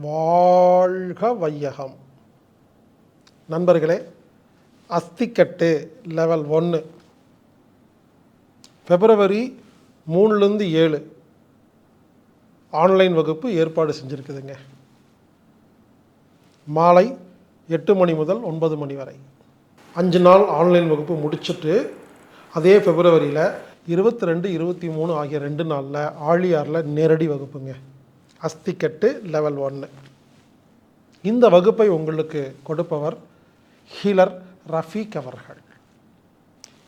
வாழ்க வையகம். நண்பர்களே அஸ்திக்கட்டு லெவல் ஒன்று பிப்ரவரி மூணுலேருந்து ஏழு. ஆன்லைன் வகுப்பு ஏற்பாடு செஞ்சுருக்குதுங்க. மாலை எட்டு மணி முதல் ஒன்பது மணி வரை. அஞ்சு நாள் ஆன்லைன் வகுப்பு முடிச்சுட்டு அதே பிப்ரவரியில் இருபத்தி ரெண்டு இருபத்தி மூணு ஆகிய ரெண்டு நாளில் ஆழியாரில் நேரடி வகுப்புங்க. அஸ்திக்கட்டு லெவல் ஒன்று இந்த வகுப்பை உங்களுக்கு கொடுப்பவர் ஹீலர் ரஃபீக் அவர்கள்.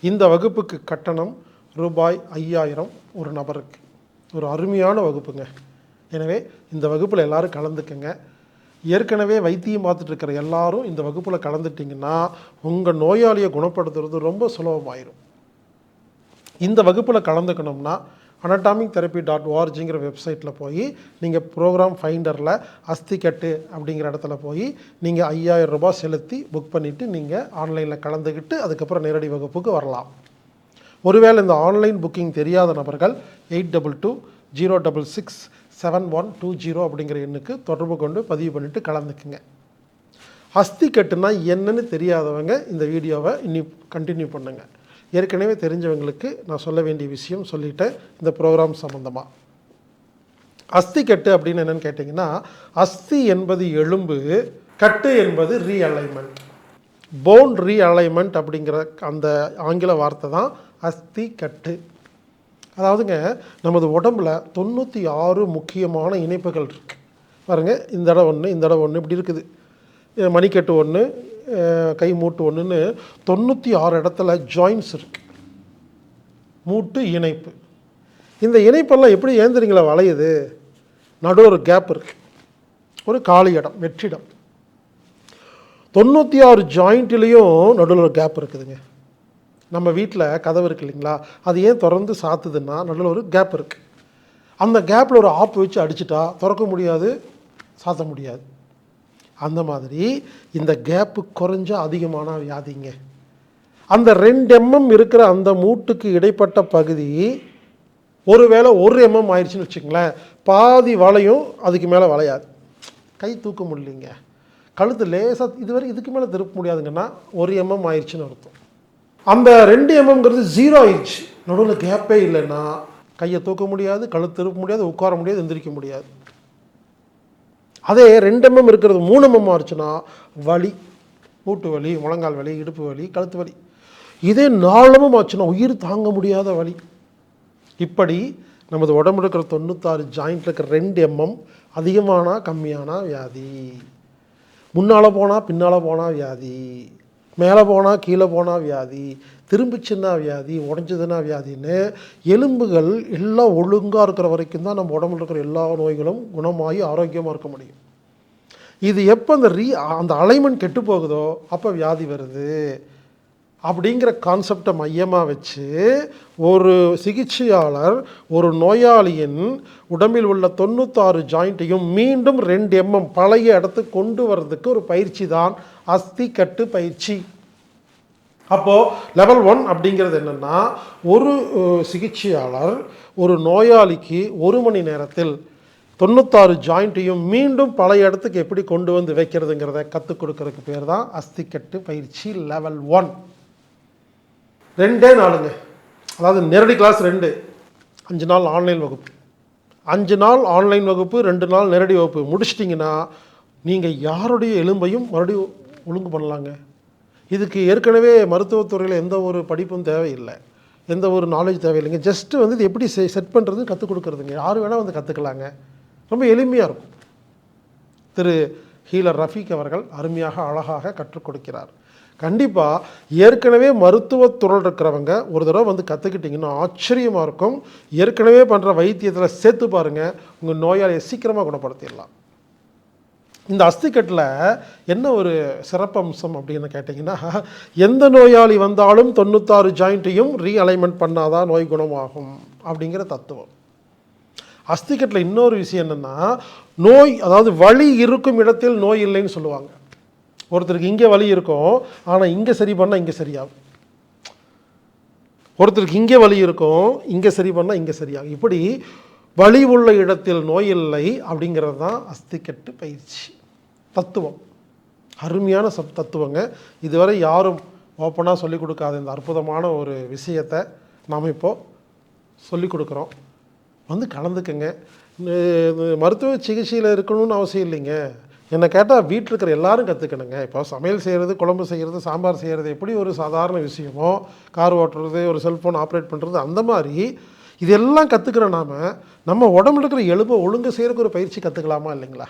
இந்த வகுப்புக்கு கட்டணம் ரூபாய் ஐயாயிரம் ஒரு நபருக்கு. ஒரு அருமையான வகுப்புங்க. எனவே இந்த வகுப்பில் எல்லாரும் கலந்துக்கங்க. ஏற்கனவே வைத்தியம் பார்த்துட்டு இருக்கிற எல்லாரும் இந்த வகுப்பில் கலந்துட்டிங்கன்னா உங்கள் நோயாளியை குணப்படுத்துறது ரொம்ப சுலபமாயிரும். இந்த வகுப்பில் கலந்துக்கணும்னா அனட்டாமிக் தெரப்பி டாட் ஓஆர்ஜிங்கிற வெப்சைட்டில் போய் நீங்கள் ப்ரோக்ராம் ஃபைண்டரில் அஸ்திக்கட்டு அப்படிங்கிற இடத்துல போய் நீங்கள் ஐயாயிரம் ரூபாய் செலுத்தி புக் பண்ணிவிட்டு நீங்கள் ஆன்லைனில் கலந்துக்கிட்டு அதுக்கப்புறம் நேரடி வகுப்புக்கு வரலாம். ஒருவேளை இந்த ஆன்லைன் புக்கிங் தெரியாத நபர்கள் eight double two zero double six seven one two zero அப்படிங்கிற எண்ணுக்கு தொடர்பு கொண்டு பதிவு பண்ணிவிட்டு கலந்துக்குங்க. அஸ்தி கட்டுனா என்னன்னு தெரியாதவங்க இந்த வீடியோவை இன்னி கண்டினியூ பண்ணுங்கள் ஏற்கனவே தெரிஞ்சவங்களுக்கு நான் சொல்ல வேண்டிய விஷயம் சொல்லிட்டேன் இந்த ப்ரோக்ராம் சம்மந்தமாக அஸ்தி கட்டு அப்படின்னு என்னன்னு கேட்டிங்கன்னா அஸ்தி என்பது எலும்பு கட்டு என்பது ரீஅலைன்மெண்ட் போன் ரீஅலைன்மெண்ட் அப்படிங்கிற அந்த ஆங்கில வார்த்தை தான் அஸ்தி கட்டு. அதாவதுங்க நமது உடம்புல தொண்ணூற்றி ஆறு முக்கியமான இணைப்புகள் இருக்குது பாருங்கள் இந்த இடம் ஒன்று இந்த இடம் ஒன்று இப்படி இருக்குது. மணிக்கட்டு ஒன்று கை மூட்டு ஒன்றுன்னு தொண்ணூற்றி ஆறு இடத்துல ஜாயின்ஸ் இருக்குது மூட்டு இணைப்பு. இந்த இணைப்பெல்லாம் எப்படி ஏந்திரிங்களா வளையுது? நடு ஒரு கேப் இருக்குது ஒரு காலி இடம் வெற்றிடம் தொண்ணூற்றி ஆறு ஜாயிண்ட்லேயும் நடுவில் ஒரு கேப் இருக்குதுங்க. நம்ம வீட்டில் கதவு இருக்கு இல்லைங்களா? அது ஏன் திறந்து சாத்துதுன்னா நடுவில் ஒரு கேப் இருக்குது அந்த கேப்பில் ஒரு ஆப்பு வச்சு அடிச்சிட்டா திறக்க முடியாது சாத்த முடியாது. அந்த மாதிரி இந்த கேப்பு குறைஞ்சா அதிகமான வியாதிங்க. அந்த ரெண்டு எம்எம் இருக்கிற அந்த மூட்டுக்கு இடைப்பட்ட பகுதி ஒருவேளை ஒரு எம்எம் ஆயிடுச்சுன்னு வச்சுங்களேன் பாதி வளையும் அதுக்கு மேலே வளையாது. கை தூக்க முடியலைங்க. கழுத்து லேசாக இதுவரை இதுக்கு மேலே திருப்ப முடியாதுங்கன்னா ஒரு எம்எம் ஆயிடுச்சுன்னு அர்த்தம். அந்த ரெண்டு எம்எம்ங்கிறது ஜீரோ ஆயிடுச்சு. நடுவில் கேப்பே இல்லைன்னா கையை தூக்க முடியாது கழுத்து திருப்ப முடியாது உட்கார முடியாது எந்திரிக்க முடியாது. அதே ரெண்டு எம்எம் இருக்கிறது மூணு எம்எம் ஆச்சுன்னா வலி மூட்டு வலி முழங்கால் வலி இடுப்பு வலி கழுத்து வலி. இதே நாளமும் ஆச்சுன்னா உயிர் தாங்க முடியாத வலி. இப்படி நமது உடம்புல இருக்கிற தொண்ணூத்தாறு ஜாயிண்ட்டில் இருக்கிற ரெண்டு எம்எம் அதிகமானா கம்மியானா வியாதி. முன்னால் போனால் பின்னால் போனால் வியாதி. மேலே போனால் கீழே போனால் வியாதி. திரும்பிச்சுன்னா வியாதி உடஞ்சதுன்னா வியாதின்னு எலும்புகள் எல்லாம் ஒழுங்காக இருக்கிற வரைக்கும் தான் நம்ம உடம்புல இருக்கிற எல்லா நோய்களும் குணமாகி ஆரோக்கியமாக இருக்க முடியும். இது எப்போ அந்த ரீ அந்த அலைமெண்ட் கெட்டு போகுதோ அப்போ வியாதி வருது. அப்படிங்கிற கான்செப்டை மையமாக வச்சு ஒரு சிகிச்சையாளர் ஒரு நோயாளியின் உடம்பில் உள்ள தொண்ணூத்தாறு ஜாயிண்ட்டையும் மீண்டும் ரெண்டு எம்எம் பழைய இடத்துக்கு கொண்டு வர்றதுக்கு ஒரு பயிற்சி தான் அஸ்தி கட்டு பயிற்சி. அப்போது லெவல் ஒன் அப்படிங்கிறது என்னென்னா ஒரு சிகிச்சையாளர் ஒரு நோயாளிக்கு ஒரு மணி நேரத்தில் தொண்ணூத்தாறு ஜாயிண்ட்டையும் மீண்டும் பழைய இடத்துக்கு எப்படி கொண்டு வந்து வைக்கிறதுங்கிறத கற்றுக் கொடுக்கறதுக்கு பேர் தான் அஸ்திக்கட்டு பயிற்சி லெவல் ஒன் ரெண்டே நாளுங்க. அதாவது நேரடி கிளாஸ் ரெண்டு. அஞ்சு நாள் ஆன்லைன் வகுப்பு. அஞ்சு நாள் ஆன்லைன் வகுப்பு ரெண்டு நாள் நேரடி வகுப்பு. முடிச்சிட்டிங்கன்னா நீங்கள் யாருடைய எலும்பையும் மறுபடியும் ஒழுங்கு பண்ணலாங்க. இதுக்கு ஏற்கனவே மருத்துவத்துறையில் எந்த ஒரு படிப்பும் தேவையில்லை. எந்த ஒரு நாலேஜ் தேவையில்லைங்க. ஜஸ்ட்டு வந்து இது எப்படி செட் பண்ணுறது கற்றுக் கொடுக்குறதுங்க. யார் வேணால் வந்து கற்றுக்கலாங்க ரொம்ப எளிமையாக இருக்கும். திரு ஹீலர் ரஃபீக் அவர்கள் அருமையாக அழகாக கற்றுக் கொடுக்கிறார். கண்டிப்பாக ஏற்கனவே மருத்துவத்துறையில் இருக்கிறவங்க ஒரு தடவை வந்து கற்றுக்கிட்டிங்கன்னா ஆச்சரியமாக இருக்கும். ஏற்கனவே பண்ணுற வைத்தியத்தில் சேர்த்து பாருங்கள் உங்கள் நோயாளியை சீக்கிரமாக குணப்படுத்திடலாம். இந்த அஸ்திக்கட்டில் என்ன ஒரு சிறப்பம்சம் அப்படின்னு கேட்டிங்கன்னா எந்த நோயாளி வந்தாலும் தொண்ணூத்தாறு ஜாயிண்ட்டையும் ரீஅலைன்மெண்ட் பண்ணாதான் நோய் குணமாகும் அப்படிங்கிற தத்துவம். அஸ்திக்கட்டில் இன்னொரு விஷயம் என்னென்னா நோய் அதாவது வலி இருக்கும் இடத்தில் நோய் இல்லைன்னு சொல்லுவாங்க. ஒருத்தருக்கு இங்கே வலி இருக்கும் ஆனால் இங்கே சரி பண்ணால் இங்கே சரியாகும். ஒருத்தருக்கு இங்கே வலி இருக்கும் இங்கே சரி பண்ணால் இங்கே சரியாகும். இப்படி வழி உள்ள இடத்தில் நோய் இல்லை அப்படிங்கிறது தான் அஸ்திக்கட்டு பயிற்சி. தத்துவம். அருமையான சப் தத்துவங்க. இதுவரை யாரும் ஓப்பனாக சொல்லிக் கொடுக்காத இந்த அற்புதமான ஒரு விஷயத்தை நாம் இப்போது சொல்லிக் கொடுக்குறோம். வந்து கலந்துக்கங்க. மருத்துவ சிகிச்சையில் இருக்கணும்னு அவசியம் இல்லைங்க. என்னை கேட்டால் வீட்டில் இருக்கிற எல்லாரும் கற்றுக்கணுங்க இப்போ சமையல் செய்கிறது குழம்பு செய்கிறது சாம்பார் செய்கிறது எப்படி ஒரு சாதாரண விஷயமோ கார் ஓட்டுறது ஒரு செல்ஃபோன் ஆப்ரேட் பண்ணுறது அந்த மாதிரி இதெல்லாம் கற்றுக்கிற நாம நம்ம உடம்புல இருக்கிற எலும்பை ஒழுங்கு செய்கிறக்கு ஒரு பயிற்சி கற்றுக்கலாமா இல்லைங்களா?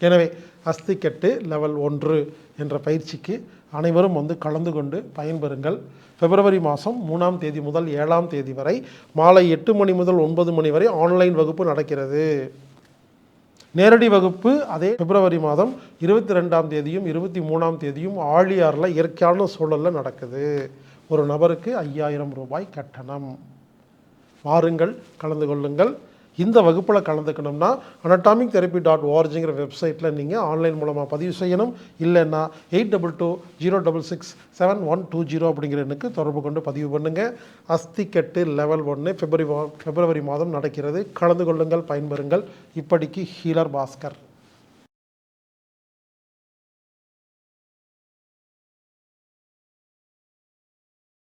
எனவே அஸ்திக்கட்டு லெவல் ஒன்று என்ற பயிற்சிக்கு அனைவரும் வந்து கலந்து கொண்டு பயன்பெறுங்கள். பிப்ரவரி மாதம் மூணாம் தேதி முதல் ஏழாம் தேதி வரை மாலை எட்டு மணி முதல் ஒன்பது மணி வரை ஆன்லைன் வகுப்பு நடக்கிறது. நேரடி வகுப்பு அதே பிப்ரவரி மாதம் இருபத்தி ரெண்டாம் தேதியும் இருபத்தி மூணாம் தேதியும் ஆழியாரில் இயற்கையான சூழலில் நடக்குது. ஒரு நபருக்கு ஐயாயிரம் ரூபாய் கட்டணம். வாருங்கள் கலந்து கொள்ளுங்கள். இந்த வகுப்பில் கலந்துக்கணும்னா அனட்டாமிக் தெரப்பி டாட் ஓஆர்ஜிங்கிற வெப்சைட்டில் நீங்கள் ஆன்லைன் மூலமாக பதிவு செய்யணும். இல்லைன்னா eight double two zero double six seven one two zero அப்படிங்கிற எண்ணுக்கு தொடர்பு கொண்டு பதிவு பண்ணுங்கள் அஸ்திக்கட்டு லெவல் ஒன்று பிப்ரவரி மா- பிப்ரவரி மாதம் நடக்கிறது. கலந்து கொள்ளுங்கள் பயன்பெறுங்கள். இப்படிக்கு ஹீலர் பாஸ்கர்.